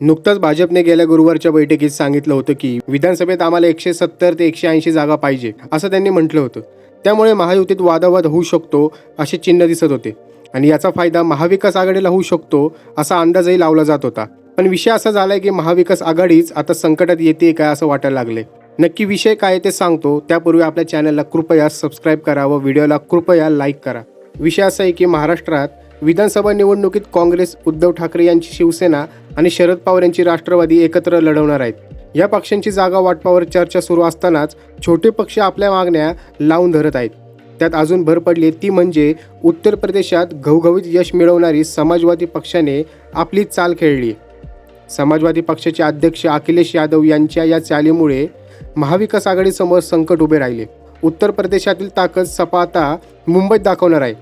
नुकतंच भाजपने गेल्या गुरुवारच्या बैठकीत सांगितलं होतं की विधानसभेत आम्हाला एकशे सत्तर ते एकशे ऐंशी जागा पाहिजे असं त्यांनी म्हटलं होतं. त्यामुळे महायुतीत वादावाद होऊ शकतो असे चिन्ह दिसत होते. आणि याचा फायदा महाविकास आघाडीला होऊ शकतो असा अंदाजही लावला जात होता. पण विषय असा झालाय की महाविकास आघाडीच आता संकटात येते काय असं वाटायला लागले नक्की विषय काय आहे ते सांगतो. त्यापूर्वी आपल्या चॅनलला कृपया सबस्क्राईब करा व व्हिडिओला कृपया लाईक करा. विषय असा आहे की महाराष्ट्रात विधानसभा निवडणुकीत काँग्रेस उद्धव ठाकरे यांची शिवसेना आणि शरद पवार यांची राष्ट्रवादी एकत्र लढवणार आहेत. या पक्षांची जागा वाटपावर चर्चा सुरू असतानाच छोटे पक्ष आपल्या मागण्या लावून धरत आहेत. त्यात अजून भर पडली ती म्हणजे उत्तर प्रदेशात घवघवीत यश मिळवणारी समाजवादी पक्षाने आपली चाल खेळली. समाजवादी पक्षाचे अध्यक्ष अखिलेश यादव यांच्या या चालीमुळे महाविकास आघाडीसमोर संकट उभे राहिले. उत्तर प्रदेशातील ताकद सपा आता मुंबईत दाखवणार आहे.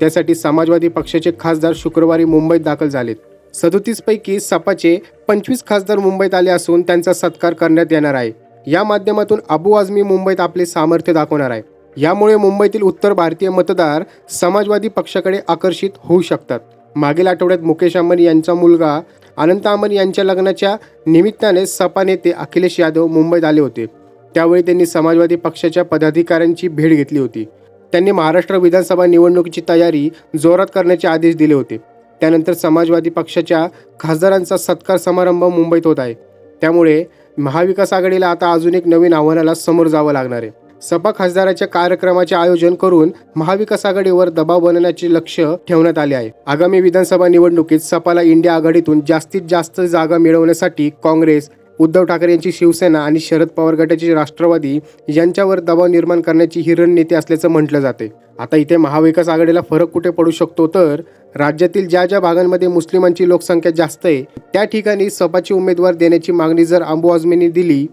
त्यासाठी समाजवादी पक्षाचे खासदार शुक्रवारी मुंबईत दाखल झालेत. सदोतीसपैकी सपाचे पंचवीस खासदार मुंबईत आले असून त्यांचा सत्कार करण्यात येणार आहे. या माध्यमातून अबू आझमी मुंबईत आपले सामर्थ्य दाखवणार आहे. यामुळे मुंबईतील उत्तर भारतीय मतदार समाजवादी पक्षाकडे आकर्षित होऊ शकतात. मागील आठवड्यात मुकेश अंबानी यांचा मुलगा अनंत अंबानी यांच्या लग्नाच्या निमित्ताने सपा नेते अखिलेश यादव मुंबईत आले होते. त्यावेळी त्यांनी समाजवादी पक्षाच्या पदाधिकाऱ्यांची भेट घेतली होती. त्यांनी महाराष्ट्र विधानसभा निवडणुकीची तयारी जोरात करण्याचे आदेश दिले होते. त्यानंतर समाजवादी पक्षाच्या खासदारांचा सत्कार समारंभ मुंबईत होत आहे. त्यामुळे महाविकास आघाडीला आता अजून एक नवीन आव्हानाला समोर जावं लागणार आहे. सपा खासदाराच्या कार्यक्रमाचे आयोजन करून महाविकास आघाडीवर दबाव बनवण्याचे लक्ष ठेवण्यात आले आहे. आगामी विधानसभा निवडणुकीत सपाला इंडिया आघाडीतून जास्तीत जास्त जागा मिळवण्यासाठी काँग्रेस उद्धव ठाकरे यांची शिवसेना आणि शरद पवार गटाचे राष्ट्रवादी यांच्यावर दबाव निर्माण करण्याची ही रणनीती असल्याचं म्हटलं जाते. आता इथे महाविकास आघाडीला फरक कुठे पडू शकतो? तर राज्यातील ज्या ज्या भागांमध्ये मुस्लिमांची लोकसंख्या जास्त आहे त्या ठिकाणी सपाची उमेदवार देण्याची मागणी जर आंबू आझमींनी दिली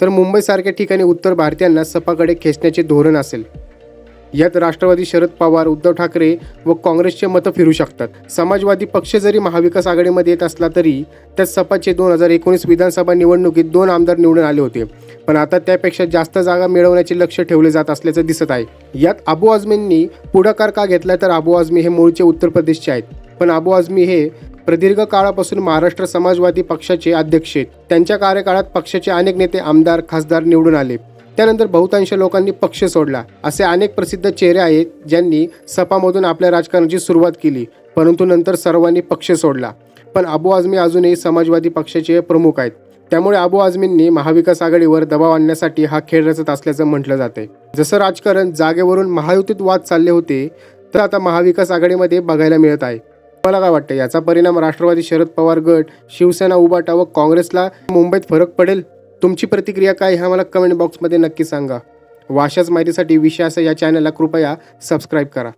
तर मुंबईसारख्या ठिकाणी उत्तर भारतीयांना सपाकडे खेचण्याचे धोरण असेल. यात राष्ट्रवादी शरद पवार उद्धव ठाकरे व काँग्रेसचे मतं फिरू शकतात. समाजवादी पक्ष जरी महाविकास आघाडीमध्ये येत असला तरी त्यात सपाचे दोन हजार एकोणीस विधानसभा निवडणुकीत दोन आमदार निवडून आले होते. पण आता त्यापेक्षा जास्त जागा मिळवण्याचे लक्ष ठेवले जात असल्याचं दिसत आहे. यात अबू आझमींनी पुढाकार का घेतला तर अबू आझमी हे मूळचे उत्तर प्रदेशचे आहेत. पण अबू आझमी हे प्रदीर्घ काळापासून महाराष्ट्र समाजवादी पक्षाचे अध्यक्ष आहेत. त्यांच्या कार्यकाळात पक्षाचे अनेक नेते आमदार खासदार निवडून आले. त्यानंतर बहुतांश लोकांनी पक्ष सोडला. असे अनेक प्रसिद्ध चेहरे आहेत ज्यांनी सपामधून आपल्या राजकारणाची सुरुवात केली परंतु नंतर सर्वांनी पक्ष सोडला. पण अबू आझमी अजूनही समाजवादी पक्षाचे प्रमुख आहेत. त्यामुळे अबू आझमींनी महाविकास आघाडीवर दबाव आणण्यासाठी हा खेळ रचत असल्याचं म्हटलं जाते जसं राजकारण जागेवरून महायुतीत वाद चालले होते तर आता महाविकास आघाडीमध्ये बघायला मिळत आहे. मला काय वाटतं याचा परिणाम राष्ट्रवादी शरद पवार गट शिवसेना उबाटा व काँग्रेसला मुंबईत फरक पडेल? तुमची प्रतिक्रिया काय ह्या मला कमेंट बॉक्समध्ये नक्की सांगा. वाशाच माहितीसाठी विषयाचं या चॅनलला कृपया सबस्क्राईब करा.